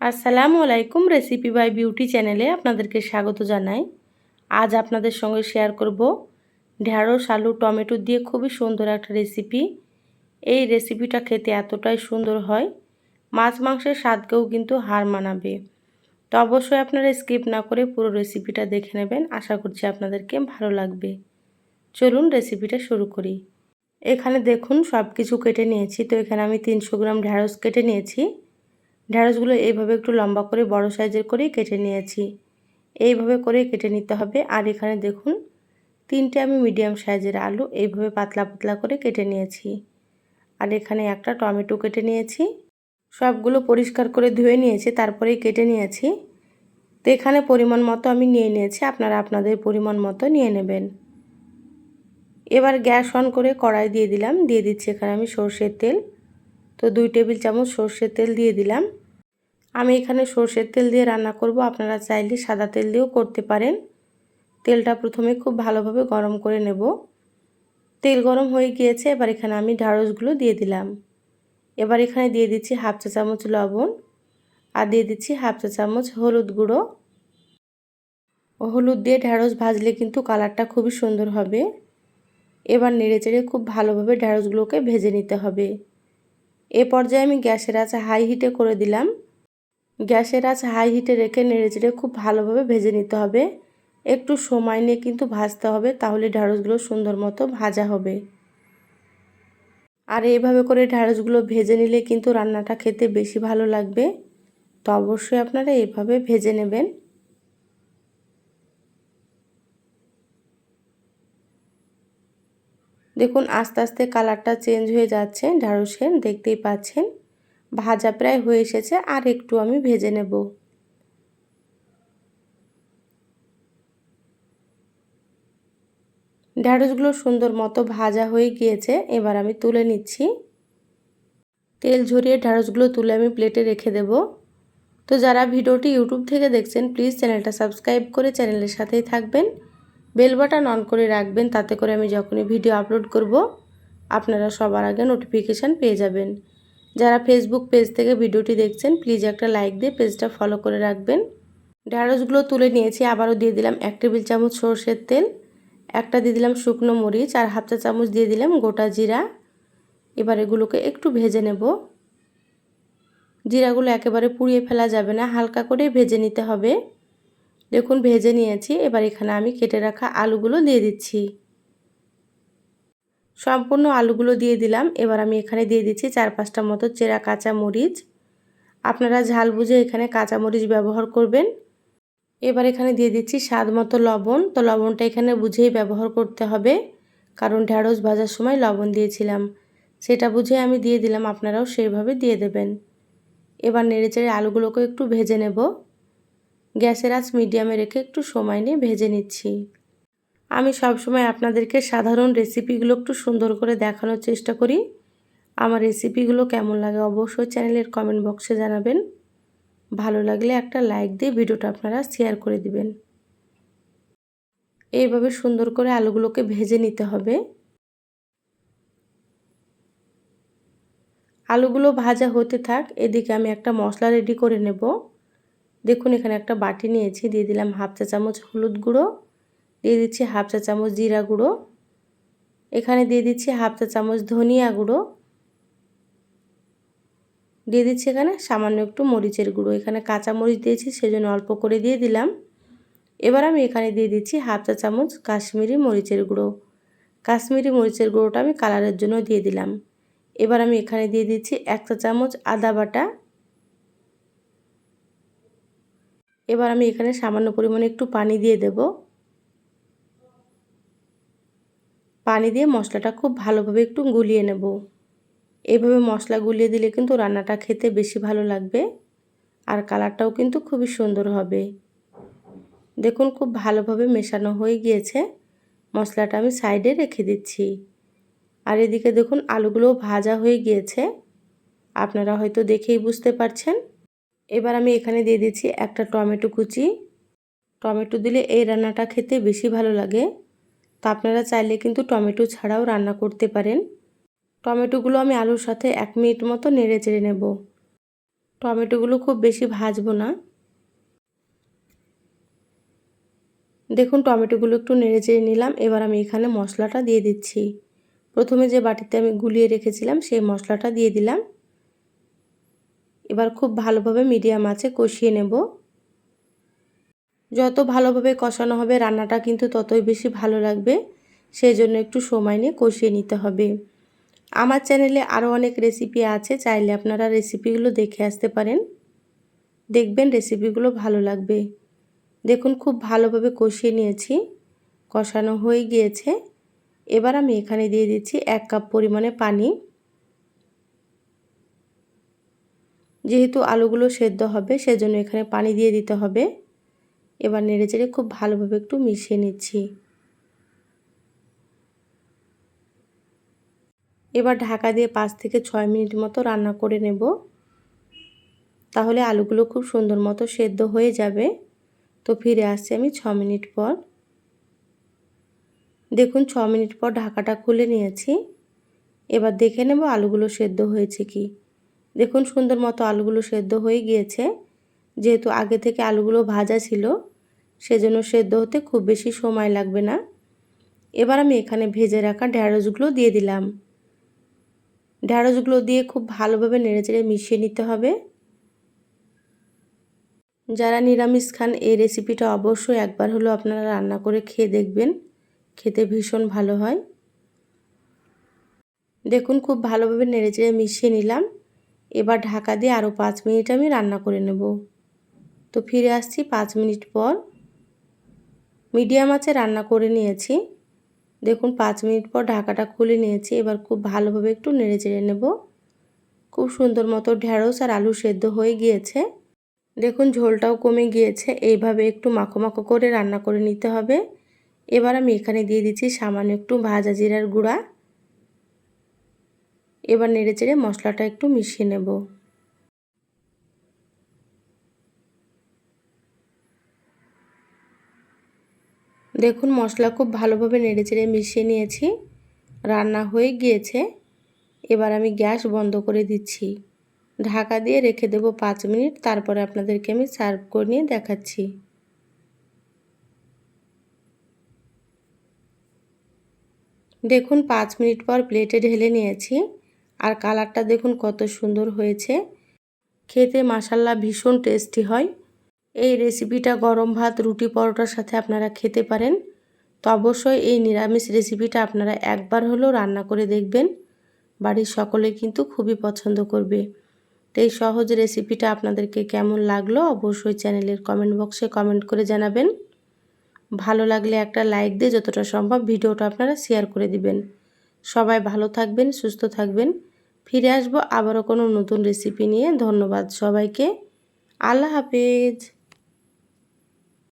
আসসালামু আলাইকুম recipe by beauty চ্যানেলে আপনাদেরকে স্বাগত জানাই। আজ আপনাদের সঙ্গে শেয়ার করব ঢ্যাঁড়স আলু, টমেটো দিয়ে খুবই সুন্দর একটা রেসিপি এই রেসিপিটা খেতে এতটাই সুন্দর হয়, মাছ মাংসের স্বাদকেও কিন্তু হার মানাবে। তো অবশ্যই আপনারা স্কিপ না করে পুরো রেসিপিটা দেখে নেবেন, আশা করছি আপনাদেরকে ভালো লাগবে। চলুন রেসিপিটা শুরু করি। এখানে দেখুন সব কিছু কেটে নিয়েছি, তো এখানে আমি তিনশো গ্রাম ঢ্যাঁড়স কেটে নিয়েছি। ঢ্যাঁড়সগুলো এইভাবে একটু লম্বা করে বড় সাইজের করেই কেটে নিয়েছি। এইভাবে করেই কেটে নিতে হবে। আর এখানে দেখুন, তিনটে আমি মিডিয়াম সাইজের আলু এইভাবে পাতলা পাতলা করে কেটে নিয়েছি। আর এখানে একটা টমেটো কেটে নিয়েছি। সবগুলো পরিষ্কার করে ধুয়ে নিয়েছি, তারপরেই কেটে নিয়েছি। তো এখানে পরিমাণ মতো আমি নিয়ে নিয়েছি, আপনারা আপনাদের পরিমাণ মতো নিয়ে নেবেন। এবার গ্যাস অন করে কড়াই দিয়ে দিলাম, দিয়ে দিচ্ছি এখানে আমি সর্ষের তেল। তো দুই টেবিল চামচ সর্ষের তেল দিয়ে দিলাম। আমি এখানে সর্ষের তেল দিয়ে রান্না করব। আপনারা চাইলে সাদা তেল দিয়েও করতে পারেন। তেলটা প্রথমে খুব ভালোভাবে গরম করে নেব। তেল গরম হয়ে গিয়েছে, এবার এখানে আমি ঢাড়সগুলো দিয়ে দিলাম। এবার এখানে দিয়ে দিচ্ছি হাফ চা চামচ লবণ আর দিয়ে দিচ্ছি হাফ চা চামচ হলুদ গুঁড়ো। হলুদ দিয়ে ঢ্যাঁড়স ভাজলে কিন্তু কালারটা খুবই সুন্দর হবে। এবার নেড়ে চেড়ে খুব ভালোভাবে ঢ্যাঁড়সগুলোকে ভেজে নিতে হবে। এ পর্যায়ে আমি গ্যাসের আঁচা হাই হিটে করে দিলাম। গ্যাসের আঁচ হাই হিটে রেখে নেড়ে চেড়ে খুব ভালোভাবে ভেজে নিতে হবে। একটু সময় নিয়ে কিন্তু ভাজতে হবে, তাহলে ঢ্যাঁড়সগুলো সুন্দর মতো ভাজা হবে। আর এইভাবে করে ঢ্যাঁড়সগুলো ভেজে নিলে কিন্তু রান্নাটা খেতে বেশি ভালো লাগবে। তো অবশ্যই আপনারা এইভাবে ভেজে নেবেন। দেখুন, আস্তে আস্তে কালারটা চেঞ্জ হয়ে যাচ্ছে ঢ্যাঁড়সের দেখতেই পাচ্ছেন। ভাজা প্রায় হয়ে এসেছে, আর একটু আমি ভেজে নেব। ঢ্যাঁড়সগুলো সুন্দর মতো ভাজা হয়ে গিয়েছে, এবার আমি তুলে নিচ্ছি। তেল ঝরিয়ে ঢ্যাঁড়সগুলো তুলে আমি প্লেটে রেখে দেব। তো যারা ভিডিওটি ইউটিউব থেকে দেখছেন, প্লিজ চ্যানেলটা সাবস্ক্রাইব করে চ্যানেলের সাথেই থাকবেন। বেল বাটন অন করে রাখবেন, তাতে করে আমি যখনই ভিডিও আপলোড করব, আপনারা সবার আগে নোটিফিকেশান পেয়ে যাবেন। যারা ফেসবুক পেজ থেকে ভিডিওটি দেখছেন প্লিজ একটা লাইক দিয়ে পেজটা ফলো করে রাখবেন। ঢ্যাঁড়সগুলো তুলে নিয়েছি, আবারও দিয়ে দিলাম এক টেবিল চামচ সর্ষের তেল, একটা দিয়ে দিলাম শুকনো মরিচ আর হাফ চা চামচ দিয়ে দিলাম গোটা জিরা। এবার এগুলোকে একটু ভেজে নেব। জিরাগুলো একেবারে পুড়িয়ে ফেলা যাবে না, হালকা করে ভেজে নিতে হবে। দেখুন, ভেজে নিয়েছি, এবার এখানে আমি কেটে রাখা আলুগুলো দিয়ে দিচ্ছি। সম্পূর্ণ আলুগুলো দিয়ে দিলাম। এবার আমি এখানে দিয়ে দিচ্ছি চার পাঁচটা মতো চেরা কাঁচা মরিচ। আপনারা ঝাল বুঝে এখানে কাঁচা মরিচ ব্যবহার করবেন। এবার এখানে দিয়ে দিচ্ছি স্বাদ মতো লবণ। তো লবণটা এখানে বুঝেই ব্যবহার করতে হবে। কারণ ঢ্যাঁড়স ভাজার সময় লবণ দিয়েছিলাম। সেটা বুঝে আমি দিয়ে দিলাম, আপনারাও সেইভাবে দিয়ে দেবেন। এবার নেড়েচেড়ে আলুগুলোকে একটু ভেজে নেব। গ্যাসের আঁচ মিডিয়ামে রেখে একটু সময় নিয়ে ভেজে নিচ্ছি। আমি সবসময় আপনাদেরকে সাধারণ রেসিপিগুলো একটু সুন্দর করে দেখানোর চেষ্টা করি। আমার রেসিপিগুলো কেমন লাগে অবশ্যই চ্যানেলের কমেন্ট বক্সে জানাবেন। ভালো লাগলে একটা লাইক দিয়ে ভিডিওটা আপনারা শেয়ার করে দিবেন। এইভাবে সুন্দর করে আলুগুলোকে ভেজে নিতে হবে। আলুগুলো ভাজা হতে থাক, এদিকে আমি একটা মশলা রেডি করে নেব। দেখুন এখানে একটা বাটি নিয়েছি, দিয়ে দিলাম হাফ চা চামচ হলুদ গুঁড়ো। দিয়ে দিচ্ছি হাফ চা চামচ জিরা গুঁড়ো। এখানে দিয়ে দিচ্ছি হাফ চা চামচ ধনিয়া গুঁড়ো। দিয়ে দিচ্ছি এখানে সামান্য একটু মরিচের গুঁড়ো। এখানে কাঁচা মরিচ দিয়েছি, সেজন্য অল্প করে দিয়ে দিলাম। এবার আমি এখানে দিয়ে দিচ্ছি হাফ চা চামচ কাশ্মীরি মরিচের গুঁড়ো। কাশ্মীরি মরিচের গুঁড়োটা আমি কালারের জন্য দিয়ে দিলাম। এবার আমি এখানে দিয়ে দিচ্ছি এক চা চামচ আদা বাটা। এবার আমি এখানে সামান্য পরিমাণে একটু পানি দিয়ে দেব। পানি দিয়ে মশলাটা খুব ভালোভাবে একটু গুলিয়ে নেব। এইভাবে মশলা গুলিয়ে দিলে কিন্তু রান্নাটা খেতে বেশি ভালো লাগবে আর কালারটাও কিন্তু খুবই সুন্দর হবে। দেখুন, খুব ভালোভাবে মেশানো হয়ে গিয়েছে। মশলাটা আমি সাইডে রেখে দিচ্ছি। আর এদিকে দেখুন, আলুগুলোও ভাজা হয়ে গিয়েছে। আপনারা হয়তো দেখেই বুঝতে পারছেন। এবার আমি এখানে দিয়ে দিচ্ছি একটা টমেটো কুচি। টমেটো দিলে এই রান্নাটা খেতে বেশি ভালো লাগে। তো আপনারা চাইলে কিন্তু টমেটো ছাড়াও রান্না করতে পারেন। টমেটোগুলো আমি আলুর সাথে এক মিনিট মতো নেড়ে চেড়ে নেব। টমেটোগুলো খুব বেশি ভাজবো না। দেখুন, টমেটোগুলো একটু নেড়ে চেড়ে নিলাম। এবার আমি এখানে মশলাটা দিয়ে দিচ্ছি। প্রথমে যে বাটিতে আমি গুলিয়ে রেখেছিলাম, সেই মশলাটা দিয়ে দিলাম। এবার খুব ভালোভাবে মিডিয়াম আছে কষিয়ে নেব। যত ভালোভাবে কষানো হবে রান্নাটা কিন্তু ততই বেশি ভালো লাগবে। সেই জন্য একটু সময় নিয়ে কষিয়ে নিতে হবে। আমার চ্যানেলে আরও অনেক রেসিপি আছে, চাইলে আপনারা রেসিপিগুলো দেখে আসতে পারেন। দেখবেন রেসিপিগুলো ভালো লাগবে। দেখুন, খুব ভালোভাবে কষিয়ে নিয়েছি। কষানো হয়ে গিয়েছে। এবার আমি এখানে দিয়ে দিচ্ছি এক কাপ পরিমাণে পানি। যেহেতু আলুগুলো সেদ্ধ হবে, সেজন্য এখানে পানি দিয়ে দিতে হবে। এবার নেড়ে চেড়ে খুব ভালোভাবে একটু মিশিয়ে নিচ্ছি। এবার ঢাকা দিয়ে পাঁচ থেকে ছয় মিনিট মতো রান্না করে নেব। তাহলে আলুগুলো খুব সুন্দর মতো সেদ্ধ হয়ে যাবে। তো ফিরে আসছি আমি ছ মিনিট পর। দেখুন, ছ মিনিট পর ঢাকাটা খুলে নিয়েছি। এবার দেখে নেব আলুগুলো সেদ্ধ হয়েছে কি। দেখুন, সুন্দর মতো আলুগুলো সেদ্ধ হয়ে গিয়েছে। যেহেতু আগে থেকে আলুগুলো ভাজা ছিল সেজন্য সেদ্ধ হতে খুব বেশি সময় লাগবে না। এবার আমি এখানে ভেজে রাখা ঢ্যাঁড়সগুলো দিয়ে দিলাম। ঢ্যাঁড়সগুলো দিয়ে খুব ভালোভাবে নেড়েচেড়ে মিশিয়ে নিতে হবে। যারা নিরামিষ খান, এই রেসিপিটা অবশ্যই একবার হলো আপনারা রান্না করে খেয়ে দেখবেন। খেতে ভীষণ ভালো হয়। দেখুন, খুব ভালোভাবে নেড়েচেড়ে মিশিয়ে নিলাম। এবার ঢাকা দিয়ে আরও পাঁচ মিনিট আমি রান্না করে নেব। তো ফিরে আসছি পাঁচ মিনিট পর। মিডিয়াম আছে রান্না করে নিয়েছি। দেখুন, পাঁচ মিনিট পর ঢাকাটা খুলে নিয়েছি। এবার খুব ভালোভাবে একটু নেড়ে চেড়ে নেব। খুব সুন্দর মতো ঢ্যাঁড়স আর আলু সেদ্ধ হয়ে গিয়েছে। দেখুন, ঝোলটাও কমে গিয়েছে। এইভাবে একটু মাখো মাখো করে রান্না করে নিতে হবে। এবার আমি এখানে দিয়ে দিচ্ছি সামান্য একটু ভাজা জিরার গুঁড়া। এবার নেড়ে চেড়ে মশলাটা একটু মিশিয়ে নেব। দেখুন, মশলা খুব ভালোভাবে নেড়েচেড়ে মিশিয়ে নিয়েছি। রান্না হয়ে গিয়েছে। এবার আমি গ্যাস বন্ধ করে দিচ্ছি। ঢাকা দিয়ে রেখে দেব পাঁচ মিনিট, তারপরে আপনাদেরকে আমি সার্ভ করে নিয়ে দেখাচ্ছি। দেখুন, পাঁচ মিনিট পর প্লেটে ঢেলে নিয়েছি। আর কালারটা দেখুন কত সুন্দর হয়েছে। খেতে মাসাল্লা ভীষণ টেস্টি হয়। এই রেসিপিটা গরম ভাত, রুটি, পরোটার সাথে আপনারা খেতে পারেন। তো অবশ্যই এই নিরামিষ রেসিপিটা আপনারা একবার হলেও রান্না করে দেখবেন। বাড়ির সকলে কিন্তু খুবই পছন্দ করবে। তো এই সহজ রেসিপিটা আপনাদেরকে কেমন লাগল অবশ্যই চ্যানেলের কমেন্ট বক্সে কমেন্ট করে জানাবেন। ভালো লাগলে একটা লাইক দিয়ে যতটা সম্ভব ভিডিওটা আপনারা শেয়ার করে দিবেন। সবাই ভালো থাকবেন, সুস্থ থাকবেন। ফিরে আসব আবারও কোনো নতুন রেসিপি নিয়ে। ধন্যবাদ সবাইকে। আল্লাহ হাফেজ।